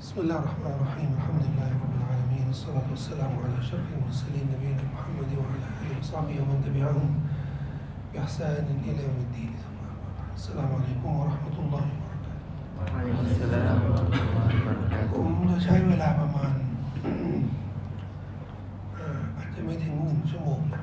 بسم الله الرحمن الرحيم الحمد لله رب العالمين والصلاة والسلام على أشرف المرسلين نبينا محمد وعلى آله وصحبه ومن تبعهم بإحسان إلى يوم الدين ثم أما بعد. السلام عليكم ورحمة الله وبركاته วะอะลัยกุมุสสลามวะเราะห์มะตุลลอฮิวะบะเราะกา ผ ตุฮ์ มจะใช้เวลาประมาณ เอ่ออาจจะไม่ถึงหนึ่งชั่วโมงนะ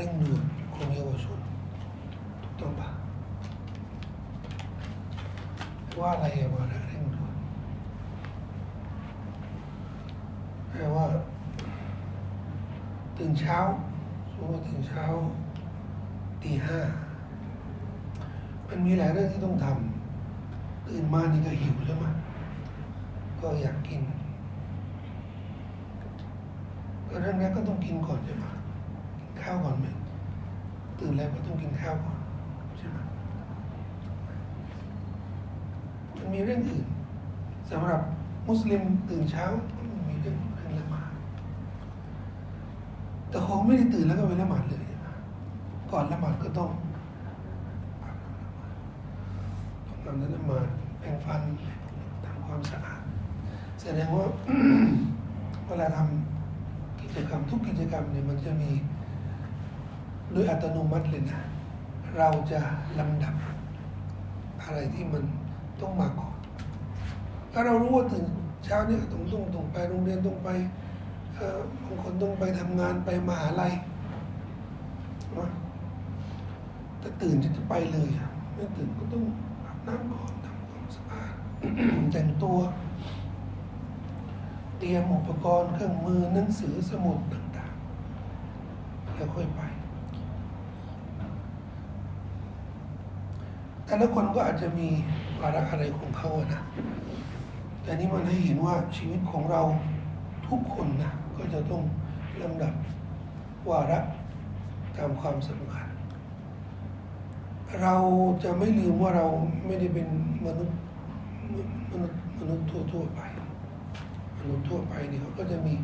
เร่งด่วนของเยาวชนถูกต้องปะว่าอะไรวาระเร่งด่วนแปลว่า ตื่นเช้าสมมติว่าตื่นเช้าตีห้ามันมีหลายเรื่องที่ต้องทำตื่นมานี่ก็หิวแล้วมั้ยก็อยากกินเรื่องแรกก็ต้องกินก่อนใช่ไหม ข้าวก่อนไหมตื่นแล้วก็ต้องกินข้าวก่อนใช่ไหมมันมีเรื่องอื่นสำหรับมุสลิมตื่นเช้ามันมีเรื่องเรื่องละหมาดแต่คงไม่ได้ตื่นแล้วก็ไปละหมาดเลยนะก่อนละหมาดก็ต้องต้องทำละหมาดแปรงฟันทำความสะอาดแสดงว่าเวลาทำกิจกรรมทุกกิจกรรมเนี่ยมันจะมี โดยอัตโนมัติเลยนะ เราจะลำดับ อะไรที่มันต้องมาก่อน ถ้าเรารู้ว่าตื่นเช้าเนี่ยต้องต้องต้องไปโรงเรียนต้องไปบางคนต้องไปทำงานไปมหาลัยนะแต่ตื่นจะไปเลยไม่ตื่นก็ต้องอาบน้ำก่อนทำความสะอาดแต่งตัว เตรียมอุปกรณ์เครื่องมือหนังสือสมุดต่างๆ แล้วค่อยไป แต่ละคนก็อาจจะมีวาระอะไรของเขาอะนะ แต่นี่มันให้เห็นว่าชีวิตของเราทุกคนนะก็จะต้องลำดับวาระตามความสำคัญ เราจะไม่ลืมว่าเราไม่ได้เป็นมนุษย์มนุษย์มนุษย์ทั่วๆไปมนุษย์ทั่วไปเนี่ยเขาก็จะมี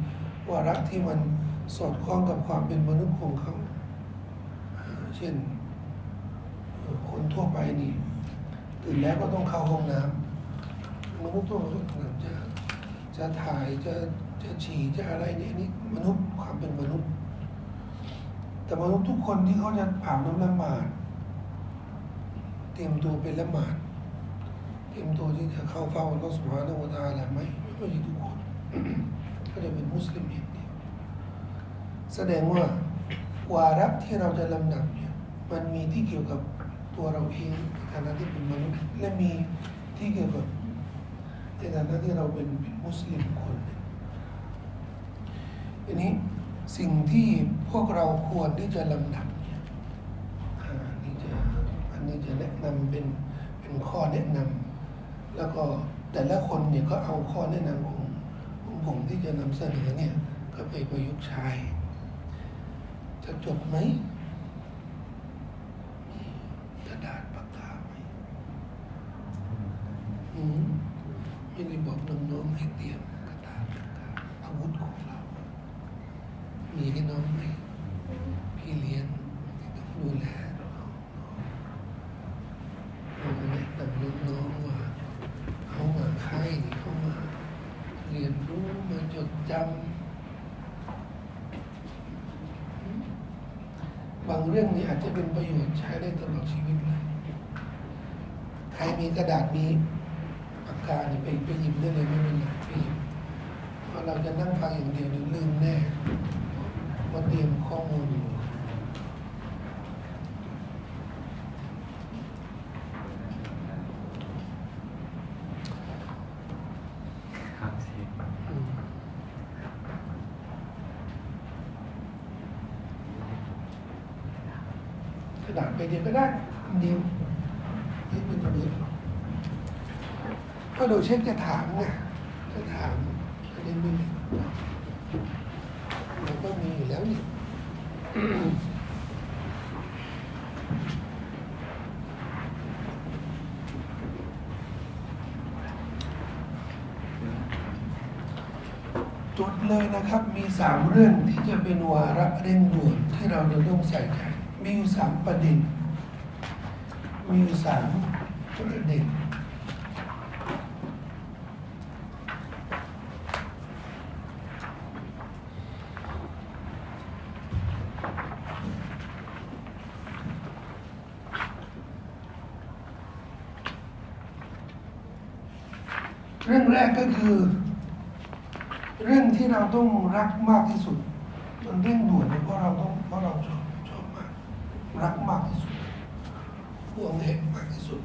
วาระที่มันสอดคล้องกับความเป็นมนุษย์ของเขา เช่น คนทั่วไปนี่ ตื่นแล้วก็ต้องเข้าห้องน้ำมนุษย์ทั่วไปก็จะจะถ่ายจะจะฉี่จะอะไรเนี่ยนี่มนุษย์ความเป็นมนุษย์ แต่มนุษย์ทุกคนที่เขาจะอาบน้ำละหมาดเตรียมตัวเป็นละหมาดเตรียมตัวที่จะเข้าเฝ้าอัลลอฮฺสุบฮานะฮูตะอาลาไหมไม่ใช่ทุกคนก็จะเป็นมุสลิมเองเดียวแสดงว่าวาระที่เราจะลำดับเนี่ยมันมีที่เกี่ยวกับตัวเราเอง ฐานะที่เป็นมนุษย์และมีที่เกี่ยวกับในฐานะที่เราเป็นมุสลิมคนหนึ่นี้สิ่งที่พวกเราควรที่จะลำดับนี่อ่านี่จะอันนี้จะแนะนำเป็นเป็นข้อแนะนำแล้วก็แต่ละคนเนี่ยก็เอาข้อแนะนำของของผมที่จะนำเสนอเนี่ยก็ไปประยุกต์ใช้จะจดไหมกระดาษปากกาไหม อืมไม่ได้บอกน้องๆให้เตรียมกระดาษปากกาอาวุธของเรา มีให้น้องไหมพี่เลี้ยงที่ต้องดูแลน้องๆเราแนะนำน้องๆว่าเขามาค่ายนี่เขามาเรียนรู้มาจดจำบางเรื่องนี่อาจจะเป็นประโยชน์ใช้ได้ตลอดชีวิตเลย ใครมีกระดาษมี กาเนี่ยไปไปหยิบได้เลยไม่เป็นไรไปหยิบเพราะเราจะนั่งฟังอย่างเดียวเดี๋ยวลืมแน่ว่าเตรียมข้อมูลอยู่ ครับเชฟ อืมกระดาษไปเดียวก็ได้อันเดียวไม่เป็นประโยชน์หรอก ก็โดยเช็คจะถามไงจะถามประเด็นไม่เลยเราก็มีอยู่แล้วนี่จดเลยนะครับ มีสามเรื่องที่จะเป็นวาระเร่งด่วนที่เราจะต้องใส่ใจมีอยู่สามประเด็น มีอยู่สามประเด็น เรื่องแรกก็ คือ เรื่องที่เราต้องรักมากที่สุดมันเร่งด่วนเพราะเราต้องเพราะเราชอบชอบมาก รักมากที่สุดห่วงเหตุมากที่สุด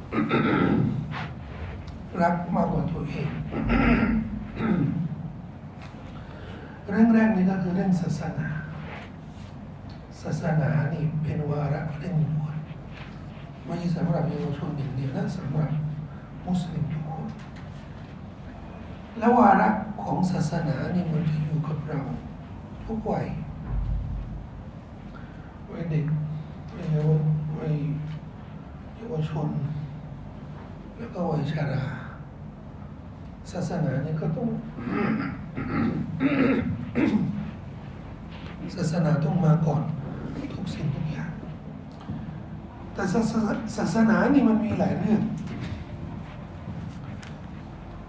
รักมากกว่าตัวเองเรื่องแรกนี้ก็คือเรื่องศาสนา ศาสนานี่เป็นวาระเร่งด่วนไม่ใช่สำหรับเยาวชนอย่างเดียวนะสำหรับมุสลิมทุ และวาระของศาสนานี่มันจะอยู่กับเรา ทุกวัยวัยเด็กวัยเยาววัยเยาวชน แล้วก็วัยชรา ศาสนาเนี่ยก็ต้องศาสนาต้องมาก่อนทุกสิ่งทุกอย่าง แต่ศาสนาศาสนานี่มันมีหลายเรื่อง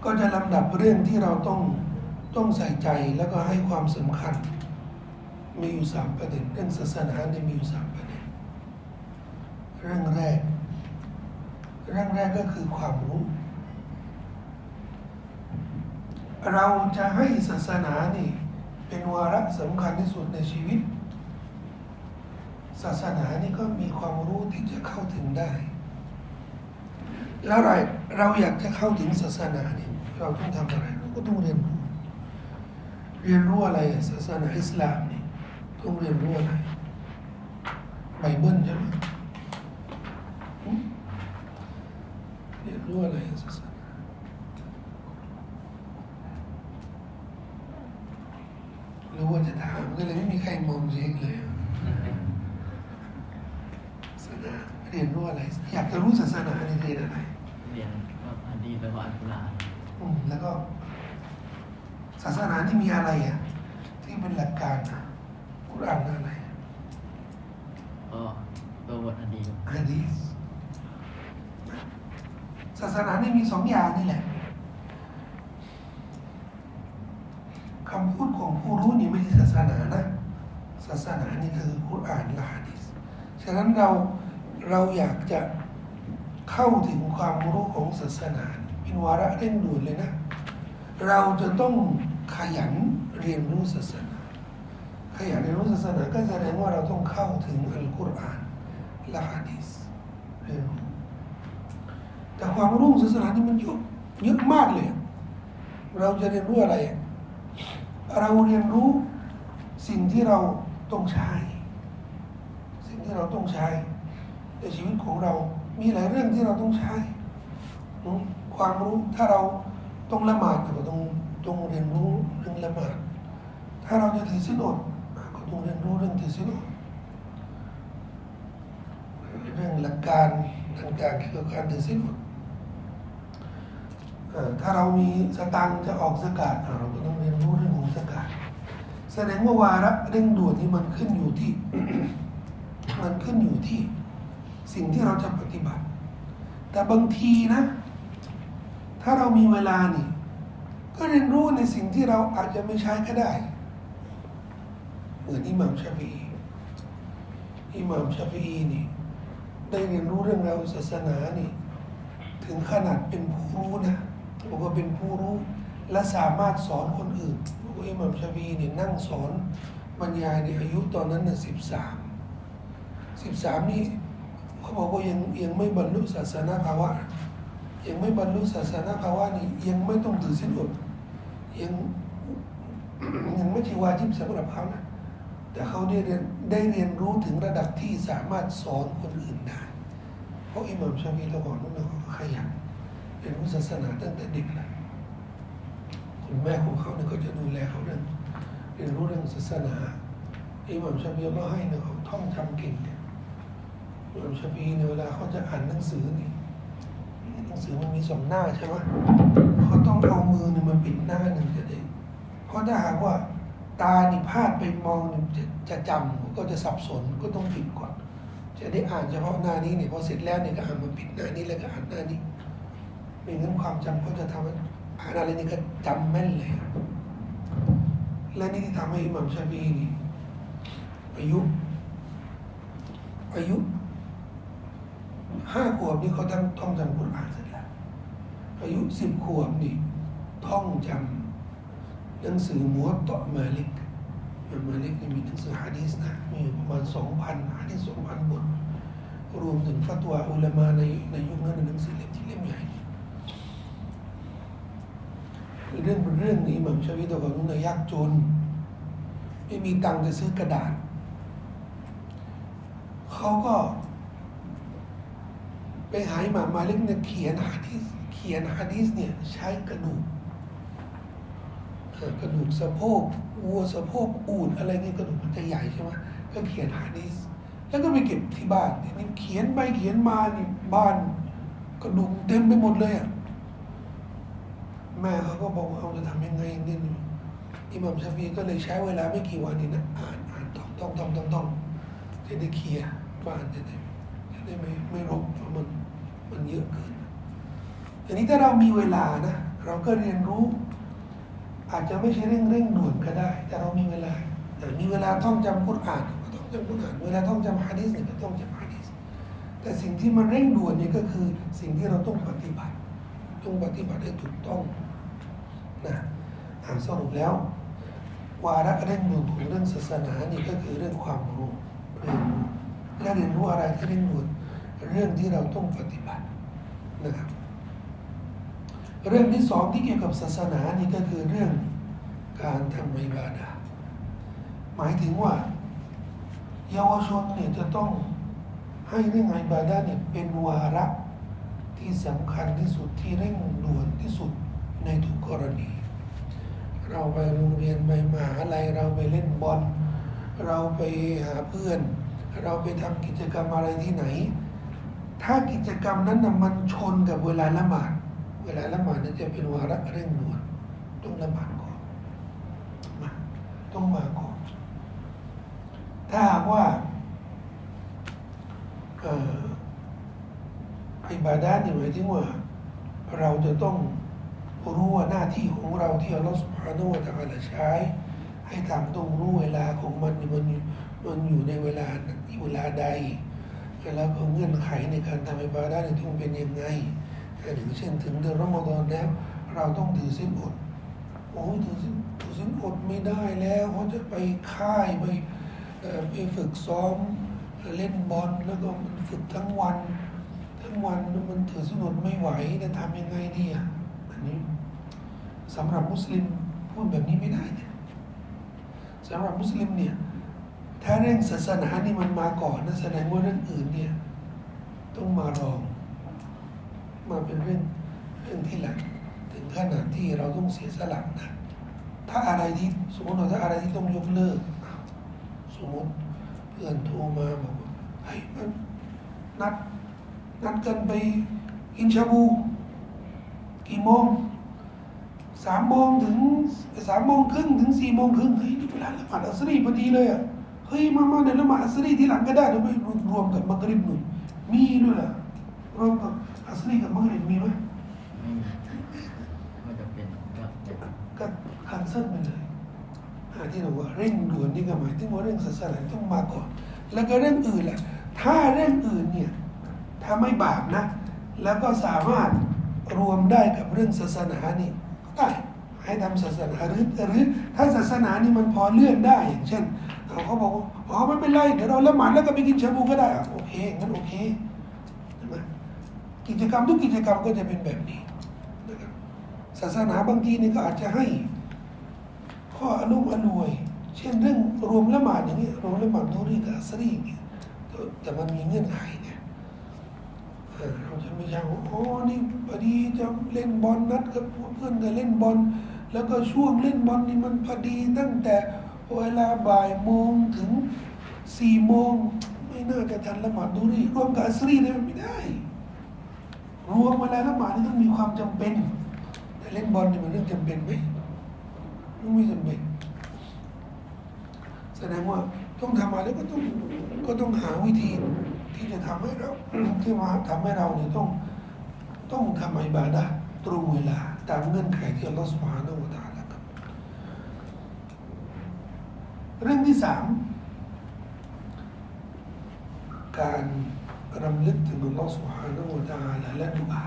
ก็จะลำดับเรื่องที่เราต้องต้องใส่ใจแล้วก็ให้ความสำคัญ มีอยู่สามประเด็นเรื่องศาสนาเนี่ยมีอยู่สามประเด็นเรื่องแรก เรื่องแรกก็คือความรู้ เราจะให้ศาสนานี่เป็นวาระสำคัญที่สุดในชีวิต ศาสนานี่ก็มีความรู้ที่จะเข้าถึงได้ แล้วเราเราอยากจะเข้าถึงศาสนาเนี่ย เราต้องทำอะไรเราก็ต้องเรียนรู้เรียนรู้อะไรศาสนาอิสลามนี่ต้องเรียนรู้อะไรไบเบิลใช่ไหมเรียนรู้อะไรศาสนารู้ว่าจะถามก็เลยไม่มีใครมองเช็คเลยศาสนาเรียนรู้อะไร อยากจะรู้ศาสนานี่เรียนอะไรเรียนว่าอดีตและว่าอัลกุรอาน แล้วก็ ศาสนาที่มีอะไรอะ ที่เป็นหลักการนะกุรอานอะไรก็ตัวบทอดีตฮะดีษศาสนานี่มีสองอย่างนี่แหละคำพูดของผู้รู้นี่ไม่ใช่ศาสนานะศาสนานี่คือกุรอานและฮะดีษฉะนั้นเราเราอยากจะเข้าถึงความรู้ของศาสนา เป็นวาระเร่งด่วนเลยนะ เราจะต้องขยันเรียนรู้ศาสนา ขยันเรียนรู้ศาสนาก็แสดงว่าเราต้องเข้าถึงอัลกุรอานและฮะดีษเรียนรู้แต่ความรู้ศาสนานี่มันเยอะเยอะมากเลย เราจะเรียนรู้อะไร เราเรียนรู้สิ่งที่เราต้องใช้ สิ่งที่เราต้องใช้ในชีวิตของเรา มีหลายเรื่องที่เราต้องใช้ ความรู้ถ้าเราต้องละหมาดก็ต้องต้องเรียนรู้เรื่องละหมาด ถ้าเราจะถือศีลอดก็ต้องเรียนรู้เรื่องถือศีลอดเรื่องหลักการต่างๆเกี่ยวกับการถือศีลอดถ้าเรามีสตางจะออกสกาดเราก็ต้องเรียนรู้เรื่องของสกาดแสดงว่าวาระเร่งด่วนนี้มันขึ้นอยู่ที่ มันขึ้นอยู่ที่ สิ่งที่เราจะปฏิบัติ แต่บางทีนะ ถ้าเรามีเวลานี่ ก็เรียนรู้ในสิ่งที่เราอาจจะไม่ใช้ก็ได้ เหมือนอิหม่ามชาฟีอิหม่ามชาฟีอีนี่ได้เรียนรู้เรื่องราวศาสนานี่ ถึงขนาดเป็นผู้รู้นะบอกว่าเป็นผู้รู้และสามารถสอนคนอื่นบอกว่าอิหม่ามชาฟีอีนี่นั่งสอนบรรยายในอายุตอนนั้นน่ะสิบสามสิบสามนี่เขาบอกว่ายังยังไม่บรรลุศาสนาภาวะ ยังไม่บรรลุศาสนาภาวะนี่ยังไม่ต้องถือศีลอดยังยังไม่ใช่วาจิบสำหรับเขานะ แต่เขาได้เรียนได้เรียนรู้ถึงระดับที่สามารถสอนคนอื่นได้ เพราะอิหม่ามชาฟีเราก่อนนั้นเขาขยันเรียนรู้ศาสนาตั้งแต่เด็กนะคุณแม่ของเขาเนี่ยก็จะดูแลเขาเรื่องเรียนรู้เรื่องศาสนาอิหม่ามชาฟีก็ให้เนี่ยเขาท่องจำเก่งเนี่ยอิหม่ามชาฟีเนี่ยเวลาเขาจะอ่านหนังสือนี่ สือมันมีสองหน้าใช่ไหมเขาต้องเอามือเนี่ยมาปิดหน้าหนึ่งจะได้เพราะถ้าหากว่าตานี่พลาดไปมองนี่จะจะจำก็จะสับสนก็ต้องปิดก่อน จะได้อ่านเฉพาะหน้านี้เนี่ยพอเสร็จแล้วเนี่ยก็อ่านมาปิดหน้านี้แล้วก็อ่านหน้านี้ไม่งั้นความจำก็จะทำให้อ่านอะไรนี่ก็จำแม่นเลย และนี่ที่ทำให้อิหมัมชาฟีนี่อายุ อายุห้าขวบนี่เขาท่องท่องจำกุรอานเอายุสิบขวบนี่ท่องจำหนังสือมัวตะมาลิกมาลิกนี่มีหนังสือฮะดีษนะมีอประมาณสองพันฮะดีสองพันบทรวมถึงฟัตวาอุลามาในในยุคนั้นหนังสือเล่มที่เล่มใหญ่เรื่องเป็นเรื่องนี้หมัมชาวีตัวก่อนนู้นยากจน ไม่มีตังค์จะซื้อกระดาษเขาก็ ไปหาอิหมามมาลิกเนี่ยเขียนฮะดีษเขียนฮะดีษเนี่ยใช้กระดูกเออกระดูกสะโพกวัวสะโพกอูดอะไรเงี้ยกระดูกมันจะใหญ่ใช่ไหมก็เขียนฮะดีษแล้วก็ไปเก็บที่บ้านนี่เขียนไปเขียนมานี่บ้านกระดูกเต็มไปหมดเลยอะแม่เขาก็บอกว่าเอาจะทำยังไงเนี่ยอิหม่ามชาฟีก็เลยใช้เวลาไม่กี่วันนี่นะอ่านอ่านท่องท่องท่องท่องท่องจะได้เคลียร์บ้านจะได้จะได้ไม่ไม่รกเพราะมันมันเยอะเกิน อันนี้ถ้าเรามีเวลานะเราก็เรียนรู้ อาจจะไม่ใช่เร่งเร่งด่วนก็ได้ แต่เรามีเวลาแต่มีเวลาท่องจำกุรอานก็ต้องจำกุรอานเวลาท่องจำฮะดีษก็ต้องจำฮะดีษแต่สิ่งที่มันเร่งด่วนนี่ก็คือสิ่งที่เราต้องปฏิบัติต้องปฏิบัติให้ถูกต้องนะอ่านสรุปแล้ววาระเร่งด่วนของเรื่องศาสนานี่ก็คือเรื่องความรู้เรียนรู้และเรียนรู้อะไรที่เร่งด่วนเรื่องที่เราต้องปฏิบัตินะครับ เรื่องที่สองที่เกี่ยวกับศาสนานี่ก็คือเรื่องการทำอิบาดาหมายถึงว่า เยาวชนเนี่ยจะต้องให้เรื่องอิบาดาเนี่ยเป็นวาระที่สำคัญที่สุดที่เร่งด่วนที่สุดในทุกกรณี เราไปโรงเรียนไปมหาลัยเราไปเล่นบอลเราไปหาเพื่อน เราไปทำกิจกรรมอะไรที่ไหน ถ้ากิจกรรมนั้นนะมันชนกับเวลาละหมาด เวลาละหมาดนั้นจะเป็นวาระเร่งด่วนต้องละหมาดก่อนมาต้องมาก่อน ถ้าหากว่าอิบาดาเนี่ยหมายถึงว่า เราจะต้องรู้ว่าหน้าที่ของเราที่อัลลอฮฺสุบฮานาอะตะอาลาใช้ ให้ทำต้องรู้เวลาของมันมันมันอยู่ในเวลาเวลาใดแล้วก็เงื่อนไขในการทำอิบาดาเนี่ยต้องเป็นยังไง อย่างเช่นถึงเดือนรอมฎอนแล้ว เราต้องถือศีลอดโอ้ยถือศีลถือศีลอดไม่ได้แล้วเขาจะไปค่ายไปไปฝึกซ้อมเล่นบอลแล้วก็มันฝึกทั้งวัน ทั้งวันมันถือศีลอดไม่ไหวจะทำยังไงดีอะอันนี้สำหรับมุสลิมพูดแบบนี้ไม่ได้นะสำหรับมุสลิมเนี่ยถ้าเรื่องศาสนานี่มันมาก่อนนั่นแสดงว่าเรื่องอื่นเนี่ยต้องมารอง มาเป็นเรื่องเรื่องที่หลังถึงขนาดที่เราต้องเสียสละนะถ้าอะไรที่สมมติว่าถ้าอะไรที่ต้องยกเลิก สมมติเพื่อนโทรมาบอกว่าเฮ้ยมันนัดนัดกันไปกินชาบู กี่โมงสามโมงถึงสามโมงครึ่งถึงสี่โมงครึ่งเฮ้ยนี่เวลาละหมาดอัสรีพอดีเลยอะเฮ้ยมามาเดี๋ยวละหมาดอัสรีทีหลังก็ได้เดี๋ยวไปรวมกับมักริบหนุ่นมีด้วยล่ะรวมกับ อัสรีกับมักริบมีไหมไม่มีก็จะเป็นก็จะก็คันเซิลไปเลยอาที่เราว่าเร่งด่วนนี่ก็หมายถึงว่าเรื่องศาสนาต้องมาก่อน แล้วก็เรื่องอื่นแหละ ถ้าเรื่องอื่นเนี่ยถ้าไม่บาปนะ แล้วก็สามารถรวมได้กับเรื่องศาสนานี่ก็ได้ให้ทำศาสนาหรือหรือถ้าศาสนานี่มันพอเลื่อนได้อย่างเช่นเขาบอกว่าอ๋อไม่เป็นไรเดี๋ยวเราละหมาดแล้วก็ไปกินชาบูก็ได้โอเคงั้นโอเค กิจกรรมทุกกิจกรรมก็จะเป็นแบบนี้นะครับศาสนาบางทีนี่ก็อาจจะให้ ข้ออนุอนวยเช่นเรื่องรวมละหมาดอย่างเงี้รวมละหมาดนูรีกับอัสรีอย่างเงี้ยแต่มันมีเงื่อนไขไงเออเราจะไม่ใช่ว่าโอ้นี่พอดีจะเล่นบอลนัดกับเพื่อนจะเล่นบอลแล้วก็ช่วงเล่นบอลนี่มันพอดีตั้งแต่เวลาบ่ายโมงถึงสี่โมงไม่น่าจะทันละหมาดนูรีรวมกับอัสรีเลยมันไม่ได้ รวมเวลาละหมาดนี่ต้องมีความจำเป็นแต่เล่นบอลนี่มันเรื่องจำเป็นไหมไม่จำเป็น แสดงว่าต้องทำอะไรก็ต้องก็ต้องหาวิธีที่จะทำให้เราที่มาทำให้เราเนี่ยต้องต้องทำอิบาดะตรงเวลาตามเงื่อนไขที่อัลลอฮฺสุบฮานาอูตาลากำหนดเรื่องที่สามการ รำลึกถึงอัลลอฮฺสุฮาวนตาลาและดุอา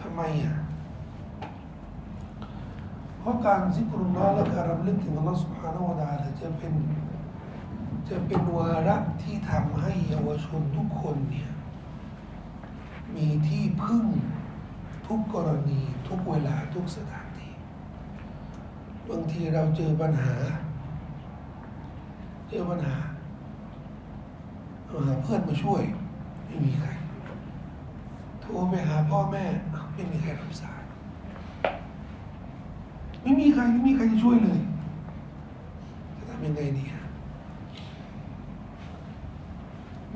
ทำไมอะเพราะการซิกรุลลอฮ์และการรำลึกถึงอัลลอฮฺสุฮาวนตาลาจะเป็นจะเป็นวาระที่ทำให้เยาวชนทุกคนเนี่ยมีที่พึ่งทุกกรณีทุกเวลาทุกสถานที่บางทีเราเจอปัญหา เจอปัญหา หาเพื่อนมาช่วย ไม่มีใคร โทรไปหาพ่อแม่ ไม่มีใครรับสาย ไม่มีใคร ไม่มีใครจะช่วยเลย จะทำยังไงดีอะ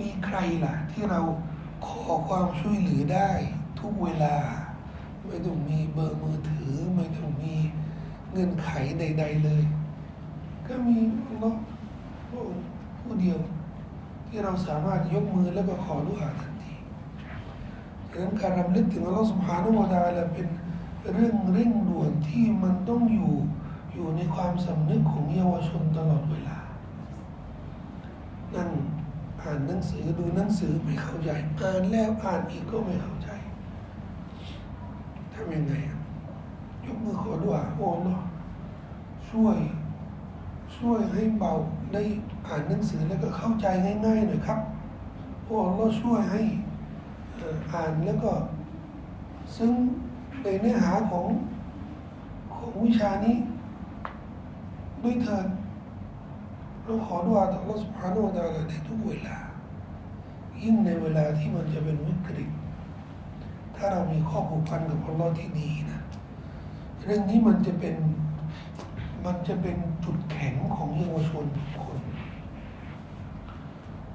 มีใครล่ะ ที่เราขอความช่วยเหลือได้ ทุกเวลา ไม่ต้องมีเบอร์มือถือ ไม่ต้องมีเงื่อนไขใด ๆเลย ก็มีอัลลอฮ์พระองค์ผู้เดียว ที่เราสามารถยกมือแล้วก็ขอดุอาทันทีดังนั้นการรำลึกถึงอัลลอฮฺสุบฮานุวาตาลาเป็นเรื่องเร่งด่วนที่มันต้องอยู่อยู่ในความสำนึกของเยาวชนตลอดเวลา นั่งอ่านหนังสือดูหนังสือไม่เข้าใจอ่านแล้วอ่านอีกก็ไม่เข้าใจทำยังไงยกมือขอดุอาโอ้เนาะช่วย ช่วยให้เบาได้อ่านหนังสือแล้วก็เข้าใจง่ายๆหน่อยครับพวกเราช่วยให้อ่านแล้วก็ซึ่งในเนื้อหาของของวิชานี้ด้วยเถิดเราขอดุอาต่อราสุภาโนดาลในทุกเวลา ยิ่งในเวลาที่มันจะเป็นวิกฤตถ้าเรามีข้อผูกพันกับอัลลอฮ์ที่ดีนะ เรื่องนี้มันจะเป็นมันจะเป็น จุดแข็งของเยาวชนทุกคน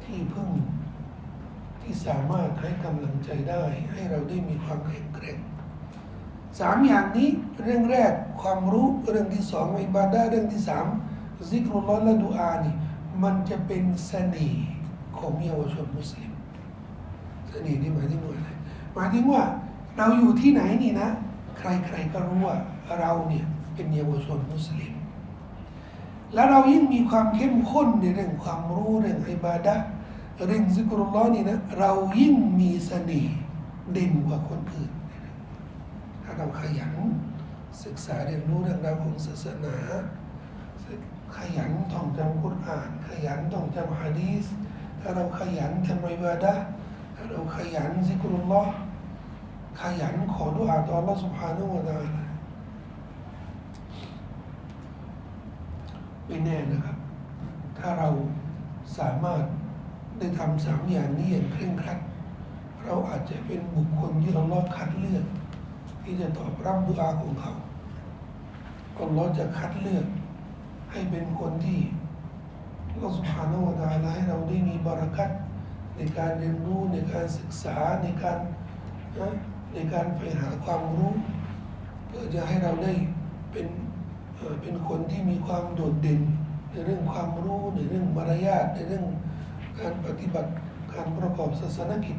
ที่เพิ่งที่สามารถให้กำลังใจได้ ให้เราได้มีความแข็งแกร่งสามอย่างนี้เรื่องแรกความรู้เรื่องที่สองอิบาดาเรื่องที่สามซิกรุลลอฮ์และดูอานี่มันจะเป็นเสน่ห์ของเยาวชนมุสลิมเสน่ห์นี่หมายถึงว่าอะไรหมายถึงว่าเราอยู่ที่ไหนนี่นะ ใครๆก็รู้ว่าเราเนี่ยเป็นเยาวชนมุสลิม แล้วเรายิ่งมีความเข้มข้นในเรื่องความรู้เรื่องอิบาดะห์เรื่องซิกรุลลอฮ์นี่นะเรายิ่งมีเสน่ห์เด่นกว่าคนอื่น ถ้าเราขยันศึกษาเรียนรู้เรื่องราวของศาสนา ขยันท่องจำกุรอาน ขยันท่องจำฮะดีษถ้าเราขยันทำอิบาดะห์ถ้าเราขยันซิกรุลลอฮ์ขยันขอดุอาต่อ Allah سبحانه และ تعالى ไม่แน่นะครับ ถ้าเราสามารถได้ทำสามอย่างนี้อย่างเคร่งครัด เราอาจจะเป็นบุคคลที่เราลอกคัดเลือก ที่จะตอบรับดุอาของเขาอัลลอฮ์จะคัดเลือก ให้เป็นคนที่อัลลอฮ์สุบฮานาอูวะตะอาลให้เราได้มีบารักัตในการเรียนรู้ในการศึกษาในการในการไปหาความรู้ เพื่อจะให้เราได้เป็น เป็นคนที่มีความโดดเด่น ในเรื่องความรู้ในเรื่องมารยาทในเรื่องการปฏิบัติการประกอบศาสนกิจ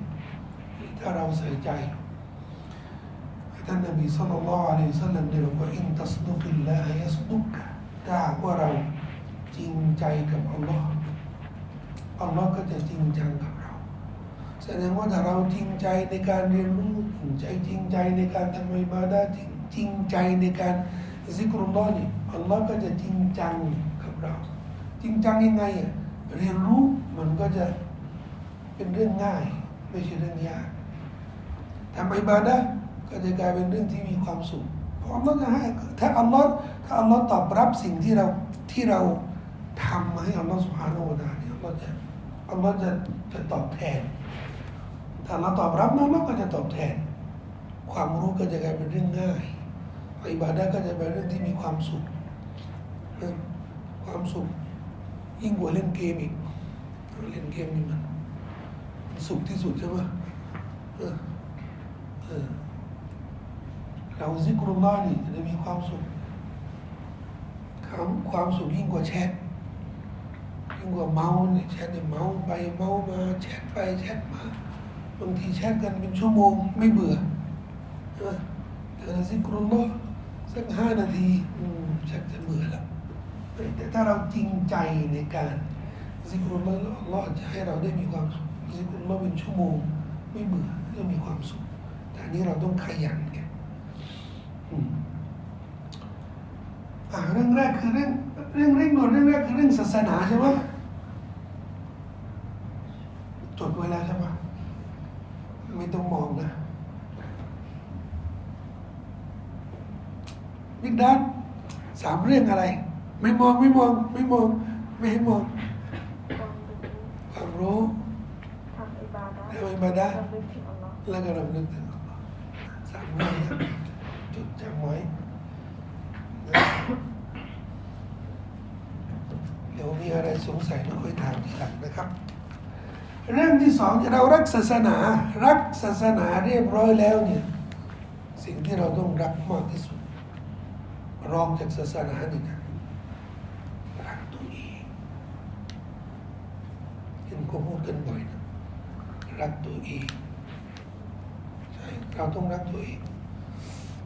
ถ้าเราใส่ใจท่านนบีสัลลัลลอฮุอะลัยฮิสัลลัมได้บอกว่าอินตัสดุกิลลาฮยัสดุกถ้าว่าเราจริงใจกับอัลลอฮ์อัลลอฮ์ก็จะจริงจังกับเรา แสดงว่าถ้าเราจริงใจในการเรียนรู้จริงใจจริงใจในการทำอิบาดะจริงจริงใจในการ ซิกรุลลอฮ์นี่อัลลอฮ์ก็จะจริงจังกับเรา จริงจังยังไงอะเรียนรู้มันก็จะเป็นเรื่องง่าย ไม่ใช่เรื่องยากทำอิบาดะก็จะกลายเป็นเรื่องที่มีความสุขเพราะอัลลอฮ์จะให้ถ้าอัลลอฮ์ถ้าอัลลอฮ์ตอบรับสิ่งที่เราที่เราทำมาให้อัลลอฮ์สุฮานาอูวะตาเนี่ยอัลลอฮ์จะอัลลอฮ์จะจะตอบแทนถ้าเราตอบรับน้องๆก็จะตอบแทน ความรู้ก็จะกลายเป็นเรื่องง่าย อิบาดะก็จะเป็นเรื่องที่มีความสุขความสุข ยิ่งกว่าเล่นเกมอีกเล่นเกมนี่มันสุขที่สุดใช่ไหมเออเออเราซิกรุลลอฮ์นี่จะได้มีความสุขความความสุขยิ่งกว่าแชทยิ่งกว่าเมาส์เนี่ยแชทเนี่ยเมาส์ไปเมาส์มาแชทไปแชทมาบางทีแชทกันเป็นชั่วโมงไม่เบื่อเออเดี๋ยวซิกรุลลอฮ์ สักห้านาทีอืมชักจะเบื่อแล้วแต่ถ้าเราจริงใจในการซิกรุลลอฮ์อัลลอฮ์จะให้เราได้มีความสุขซิกรุลลอฮ์เป็นชั่วโมง ไม่เบื่อจะมีความสุขแต่อันนี้เราต้องขยันไงอืมอ่าเรื่องแรกคือเรื่องเรื่องเร่งด่วนเรื่องแรกคือเรื่องศาสนาใช่ไหมจดไว้แล้วใช่ไหมไม่ต้องมองนะ วิกดันสามเรื่องอะไร ไม่มองไม่มองไม่มอง ไม่ให้มองความรู้ความรู้ทำอิบาดะห์ทำอิบาดะห์รำลึกถึงอัลลอฮ์แล้วก็รำลึกถึงอัลลอฮ์สามเรื่องนะจดจำไว้นะเดี๋ยวมีอะไรสงสัยเราค่อยถามทีหลังนะครับ เรื่องที่สองเรารักศาสนา รักศาสนาเรียบร้อยแล้วเนี่ย สิ่งที่เราต้องรักมากที่สุด รองจากศาสนานี่นะรักตัวเองเห็นเขาพูดกันบ่อยนะรักตัวเองใช่เราต้องรักตัวเอง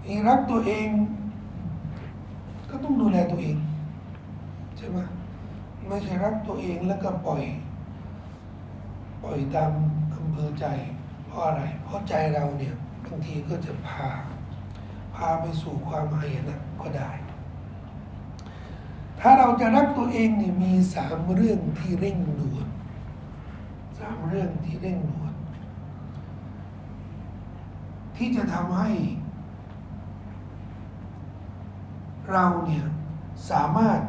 นี่รักตัวเอง ก็ต้องดูแลตัวเองใช่ไหมไม่ใช่รักตัวเองแล้วก็ปล่อย ปล่อยตามอำเภอใจ เพราะอะไร เพราะใจเราเนี่ยบางทีก็จะพา พาไปสู่ความหายนะก็ได้ ถ้าเราจะรักตัวเองเนี่ยมีสามเรื่องที่เร่งด่วนสามเรื่องที่เร่งด่วน ที่จะทำให้ เราเนี่ยสามารถ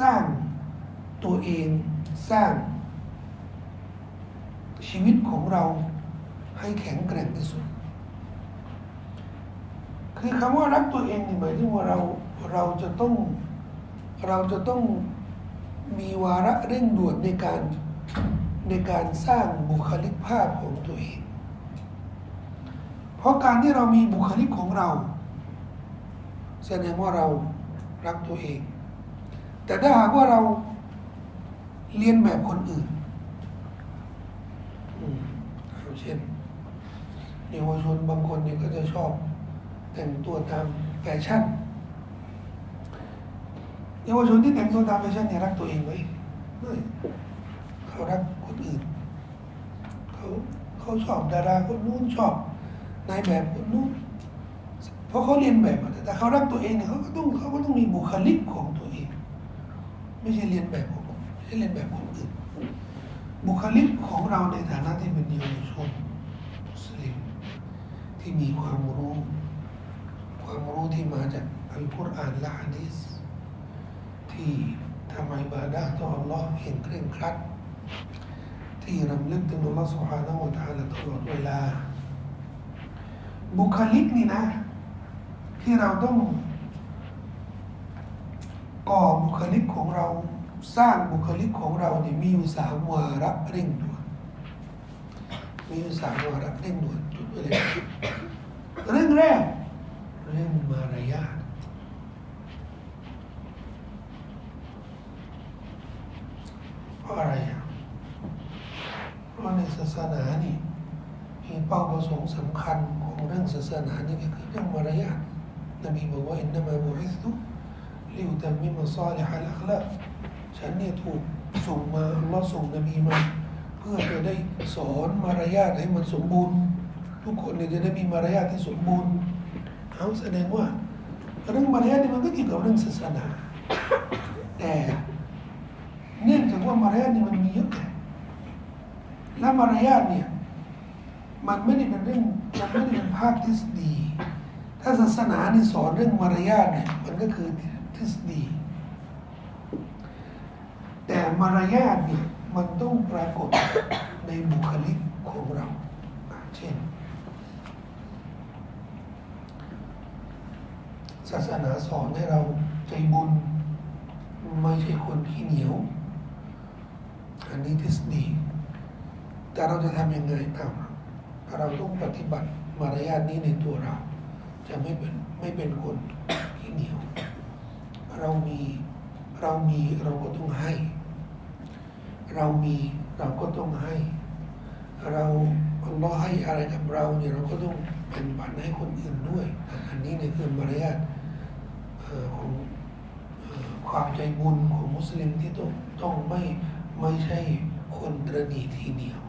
สร้างตัวเองสร้าง ชีวิตของเราให้แข็งแกร่งที่สุด คือคำว่ารักตัวเองนี่หมายถึงว่าเราเราจะต้องเราจะต้องมีวาระเร่งด่วนในการในการสร้างบุคลิกภาพของตัวเอง เพราะการที่เรามีบุคลิกของเรา แสดงว่าเรารักตัวเอง แต่ถ้าหากว่าเราเรียนแบบคนอื่นอืมเอาเช่นเยาวชนบางคนเนี่ยก็จะชอบ แต่งตัวตามแฟชั่นเยาวชนที่แต่งตัวตามแฟชั่นเนี่ยรักตัวเองไหมเขารักคนอื่น เขาเขาชอบดาราคนนู้นชอบนายแบบคนนู้นเพราะเขาเรียนแบบมาแต่เขารักตัวเองเนี่ยเขาก็ต้องเขาก็ต้องมีบุคลิกของตัวเอง ไม่ใช่เรียนแบบของไม่ใช่เรียนแบบคนอื่น บุคลิกของเราในฐานะที่เป็นเยาวชนมุสลิมที่มีความรู้ ความรู้ที่มาจากอัลกุรอานและฮะดิสที่ทำไมบาดาต่ออัลลอฮ์เห็นเคร่งครัด ที่รำลึกถึงอัลลอฮ์สุฮาห์นะวะตาลตลอดเวลา บุคลิกนี่นะ ที่เราต้องก่อบุคลิกของเราสร้างบุคลิกของเราเนี่ยมีอยู่สามวาระเร่งด่วนมีอยู่สามวาระเร่งด่วนจุดอะไรเรื่องแรก เรื่องมารยาทเพราะอะไรอะเพราะในศาสนานี่มีเป้าประสงค์สำคัญของเรื่องศาสนานี่ก็คือเรื่องมารยาทนบีบอกว่าอินนามาบุอิสตุลิวตัมมิมาซาลิฮัลอัคลาฉันเนี่ยถูกส่งมาอัลลอฮ์ส่งนบีมา เพื่อจะได้สอนมารยาทให้มันสมบูรณ์ ทุกคนเนี่ยจะได้มีมารยาทที่สมบูรณ์ เอาแสดงว่าเรื่องมารยาทนี่มันก็เกี่ยวกับเรื่องศาสนาแต่เนื่องจากว่ามารยาทนี่มันมีเยอะไงและมารยาทเนี่ยมันไม่ได้เป็นเรื่องมันไม่ได้เป็นภาคทฤษฎี ถ้าศาสนานี่สอนเรื่องมารยาทเนี่ยมันก็คือทฤษฎี แต่มารยาทเนี่ยมันต้องปรากฏในบุคลิกของเราอะเช่น ศาสนาสอนให้เราใจบุญ ไม่ใช่คนขี้เหนียว อันนี้ทฤษฎีแต่เราจะทำยังไงเอาเราต้องปฏิบัติมารยาทนี้ในตัวเรา จะไม่เป็นไม่เป็นคนขี้เหนียว เรามีเรามีเราก็ต้องให้ เรามีเราก็ต้องให้ เราอัลลอฮ์ให้อะไรกับเราเนี่ยเราก็ต้องเป็นบัตรให้คนอื่นด้วย อันนี้เนี่ยคือมารยาท ของออความใจบุญของมุสลิมที่ต้องต้องไม่ไม่ใช่คนตรณีทีเดียว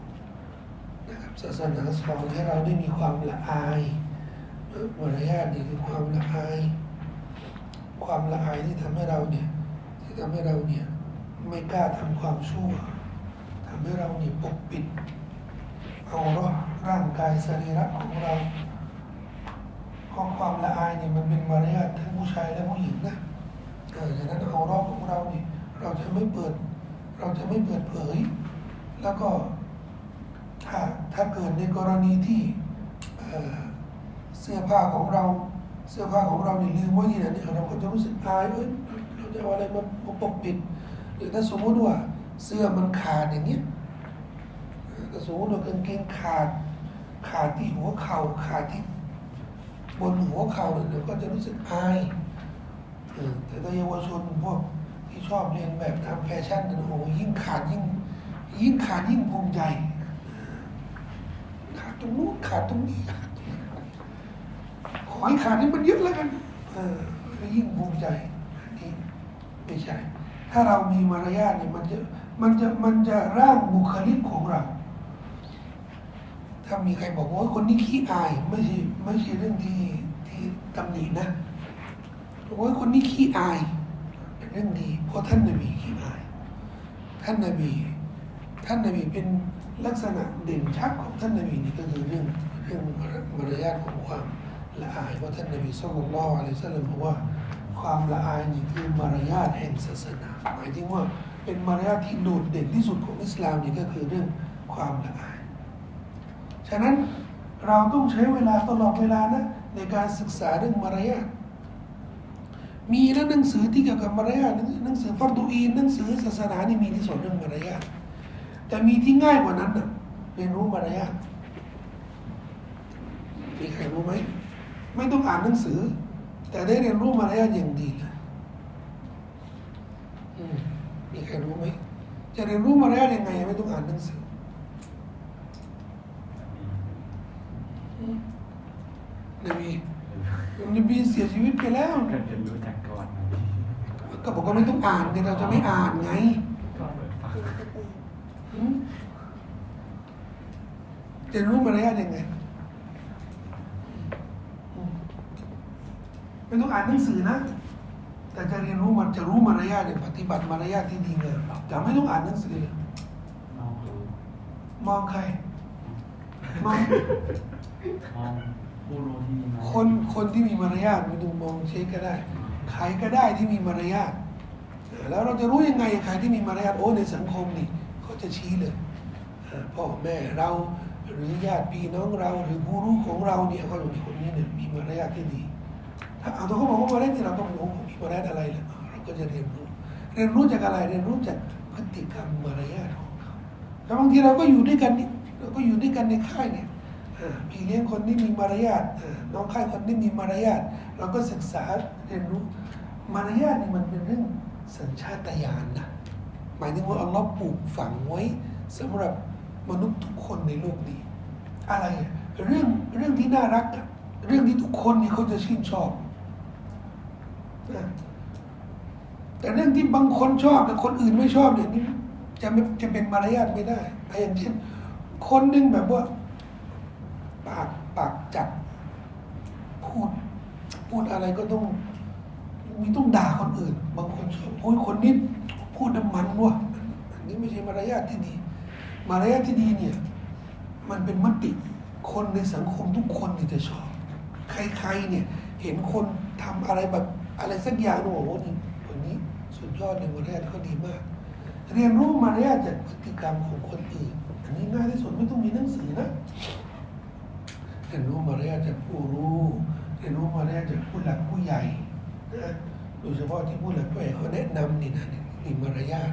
นะครับศาสนาสอนให้เราได้มีความละอายมารยาทนี่คือความละอาย ความละอายที่ทำให้เราเนี่ยที่ทำให้เราเนี่ยไม่กล้าทำความชั่วทำให้เราเนี่ยปกปิดเอาร่างกายสรีระของเรา เพราะความละอายเนี่ยมันเป็นมารยาททั้งผู้ชายและผู้หญิงนะเออฉะนั้นเอารอบของเราเนี่ยเราจะไม่เปิด เราจะไม่เปิดเผย แล้วก็ถ้าถ้าเกิดในกรณีที่เออเสื้อผ้าของเรา เสื้อผ้าของเราเนี่ยลืมไว้ที่ไหนเนี่ยเราก็จะรู้สึกอายเอ้ยเราจะเอาอะไรมาปกปิด หรือถ้าสมมติว่าเสื้อมันขาดอย่างเนี้ยสมมติว่ากางเกงขาด ขาดที่หัวเข่าขาดที่ บนหัวเข่าเดี๋ยวก็จะรู้สึกอายแต่ถ้าเยาวชนพวกที่ชอบเรียนแบบตามแฟชั่นโอ้โหยิ่งขาดยิ่ง ยิ่งขาดยิ่งภูมิใจขาดตรงนู้นขาดตรงนี้ขาดตรงนี้ขอให้ขาดให้มันเยอะแล้วกัน เออยิ่งภูมิใจนนี้ไม่ใช่ ถ้าเรามีมารยาทเนี่ยมันจะมันจะมันจะร่างบุคลิกของเรา ถ้ามีใครบอกว่าคนนี้ขี้อายไม่ใช่ไม่ใช่เรื่องที่ที่ตำหนินะบอกว่าคนนี้ขี้อาย เป็นเรื่องดี เพราะท่านนบีขี้อาย ท่านนบี ท่านนบีเป็นลักษณะเด่นชัดของท่านนบีนี่ก็คือเรื่องเรื่องมารยาทของความละอายเพราะท่านนบีสุลต่านละอะลัยฮิวะซัลลัมบอกว่าความละอายนี่คือมารยาทแห่งศาสนาหมายถึงว่าเป็นมารยาทที่โดดเด่นที่สุดของอิสลามนี่ก็คือเรื่องความละอาย ฉะนั้นเราต้องใช้เวลาตลอดเวลานะในการศึกษาเรื่องมารยาทมีนะหนังสือที่เกี่ยวกับมารยาทหนังสือฟัรดูอีนหนังสือศาสนานี่มีที่สอนเรื่องมารยาทแต่มีที่ง่ายกว่านั้นนะเรียนรู้มารยาทมีใครรู้ไหมไม่ต้องอ่านหนังสือ แต่ได้เรียนรู้มารยาทอย่างดีนะมีใครรู้ไหมจะเรียนรู้มารยาทยังไง ไม่ต้องอ่านหนังสือ นบีนบีเสียชีวิตไปแล้วก็จะรู้จักก่อนนะพี่ก็บอกว่าไม่ต้องอ่านไงเราจะไม่อ่านไงก็เปิดฟังกินก็ตีหืมจะรู้มารยาทยังไงอืมไม่ต้องอ่านหนังสือนะ แต่จะเรียนรู้มันจะรู้มารยาทเนี่ยปฏิบัติมารยาทที่ดีงามแต่ไม่ต้องอ่านหนังสือเลยมองดูมองใครมองมอง ผู้รู้ที่มีมาคนคนที่มีมารยาทไม่ต้องมองเช็คก็ได้ใครก็ได้ที่มีมารยาทแล้วเราจะรู้ยังไงใครที่มีมารยาทโอ้ในสังคมนี่เขาจะชี้เลยพ่อแม่เราหรือญาติพี่น้องเรา หรือผู้รู้ของเราเนี่ยเขาอยู่ในคนนี้เนี่ยมีมารยาทที่ดี ถ้าเอาตัวเขาบอกว่ามารยาทที่เราต้องรู้มีมารยาทอะไรเลยเราก็จะเรียนรู้ เรียนรู้จากอะไรเรียนรู้จากพฤติกรรมมารยาทของเขาแล้วบางทีเราก็อยู่ด้วยกันนี่เราก็อยู่ด้วยกันในค่ายเนี่ย พี่เลี้ยงคนที่มีมารยาทน้องค่ายคนที่มีมารยาทเราก็ศึกษาเรียนรู้มารยาทนี่มันเป็นเรื่องสัญชาตญาณนะหมายถึงว่าอัลลอฮ์ปลูกฝังไว้สำหรับมนุษย์ทุกคนในโลกนี้ อะไรเรื่องเรื่องที่น่ารัก เรื่องที่ทุกคนนี่เขาจะชื่นชอบแต่เรื่องที่บางคนชอบแต่คนอื่นไม่ชอบเนี่ยนี่จะไม่จะเป็นมารยาทไม่ได้อย่างเช่นคนหนึ่งแบบว่าากปากจัดพูด พูดอะไรก็ต้องมีต้องด่าคนอื่น บางคนชอบโอ้ยคนนี้พูดน้ำมันวะอันนี้ไม่ใช่มารยาทที่ดี มารยาทที่ดีเนี่ย มันเป็นมติ คนในสังคมทุกคนเนี่ยจะชอบ ใครๆเนี่ย เห็นคนทำอะไรแบบอะไรสักอย่างโอ้โหนี่คนนี้สุดยอดเลยมารยาทเขาดีมาก เรียนรู้มารยาทจากพฤติกรรมของคนอื่น อันนี้ง่ายที่สุดไม่ต้องมีหนังสือนะ เรียนรู้มารยาทจากผู้รู้เรียนรู้มารยาทจากผู้หลักผู้ใหญ่นะโดยเฉพาะที่ผู้หลักผู้ใหญ่เขาแนะนำนี่นะนี่มารยาท